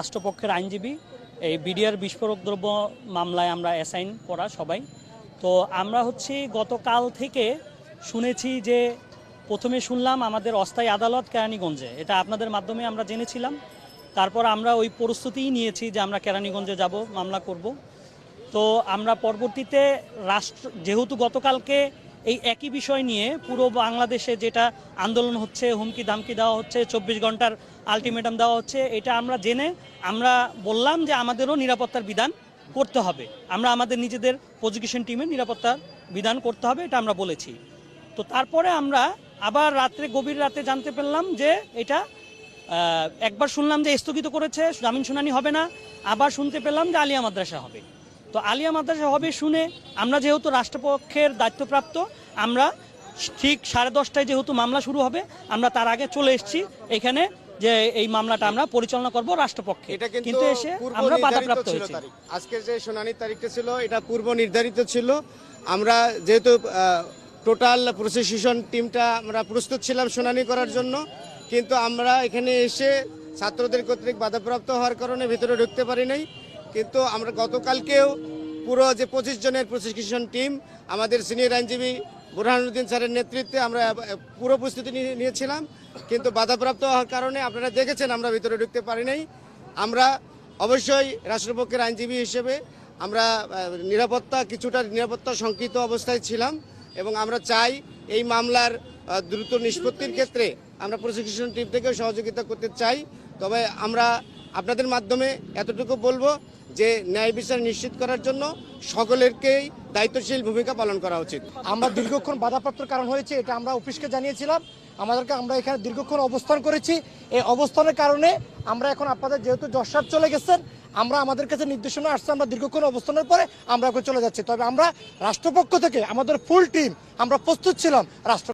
রাষ্ট্রপক্ষের আইনজীবী, এই বিডিআর বিস্ফোরক দ্রব্য মামলায় আমরা অ্যাসাইন করা সবাই। তো আমরা হচ্ছে গতকাল থেকে শুনেছি যে প্রথমে শুনলাম আমাদের অস্থায়ী আদালত কেরানীগঞ্জে, এটা আপনাদের মাধ্যমে আমরা জেনেছিলাম। তারপর আমরা ওই প্রস্তুতিই নিয়েছি যে আমরা কেরানীগঞ্জে যাব, মামলা করব। তো আমরা পরবর্তীতে রাষ্ট্র, যেহেতু গতকালকে এই একই বিষয় নিয়ে পুরো বাংলাদেশে যেটা আন্দোলন হচ্ছে, হুমকি ধামকি দেওয়া হচ্ছে, চব্বিশ ঘণ্টার আলটিমেটাম দেওয়া হচ্ছে, এটা আমরা জেনে আমরা বললাম যে আমাদেরও নিরাপত্তার বিধান করতে হবে। আমরা আমাদের নিজেদের প্রজিকিউশন টিমের নিরাপত্তার বিধান করতে হবে, এটা আমরা বলেছি। তো তারপরে আমরা আবার রাত্রে, গভীর রাতে জানতে পারলাম যে এটা একবার শুনলাম যে স্থগিত করেছে, জামিন শুনানি হবে না, আবার শুনতে পেলাম যে আলিয়া মাদ্রাসা হবে। তো আলিয়া মাদ্রাসা হবে শুনে আমরা যেহেতু রাষ্ট্রপক্ষের দায়িত্বপ্রাপ্ত আমরা ঠিক সাড়ে দশটায় যেহেতু মামলা শুরু হবে আমরা তার আগে চলে এসেছি এখানে যে এই মামলাটা আমরা পরিচালনা করব রাষ্ট্রপক্ষে। কিন্তু এসে আমরা বাধাপ্রাপ্ত হয়েছি। আজকের যে শুনানির তারিখটা ছিল এটা পূর্ব নির্ধারিত ছিল। আমরা যেহেতু টোটাল প্রসিকিউশন টিমটা আমরা প্রস্তুত ছিলাম শুনানি করার জন্য কিন্তু আমরা এখানে এসে ছাত্রদের কর্তৃক বাধাপ্রাপ্ত হওয়ার কারণে ভিতরে ঢুকতে পারি নাই। কিন্তু আমরা গতকালকেও পুরো যে পঁচিশ জনের প্রসিকিউশন টিম, আমাদের সিনিয়র আইনজীবী বুরহানুদ্দিন স্যারের নেতৃত্বে আমরা পুরো প্রস্তুতি নিয়ে- নিয়েছিলাম। কিন্তু বাধাপ্রাপ্ত হওয়ার কারণে আপনারা দেখেছেন আমরা ভিতরে ঢুকতে পারি নাই। আমরা অবশ্যই রাষ্ট্রপক্ষের আইনজীবী হিসেবে আমরা নিরাপত্তা, কিছুটা নিরাপত্তা শঙ্কিত অবস্থায় ছিলাম এবং আমরা চাই এই মামলার দ্রুত নিষ্পত্তির ক্ষেত্রে আমরা প্রসিকিউশন টিম থেকেও সহযোগিতা করতে চাই। তবে আমরা আপনাদের মাধ্যমে এতটুকু বলব যে ন্যায় বিচার নিশ্চিত করার জন্য সকলেরকেই দায়িত্বশীল ভূমিকা পালন করা উচিত। আমরা দীর্ঘক্ষণ বাধাপ্রাপ্তর কারণ হয়েছে, এটা আমরা অফিসকে জানিয়েছিলাম। আমাদেরকে আমরা এখানে দীর্ঘক্ষণ অবস্থান করেছি। এই অবস্থানের কারণে আমরা এখন আপনাদের যেহেতু যশার চলে গেছেন, আমরা আমাদের কাছে নির্দেশনা আসছে, আমরা দীর্ঘক্ষণ অবস্থানের পরে আমরা এখন চলে যাচ্ছি। তবে আমরা রাষ্ট্রপক্ষ থেকে আমাদের ফুল টিম, আমরা প্রস্তুত ছিলাম রাষ্ট্র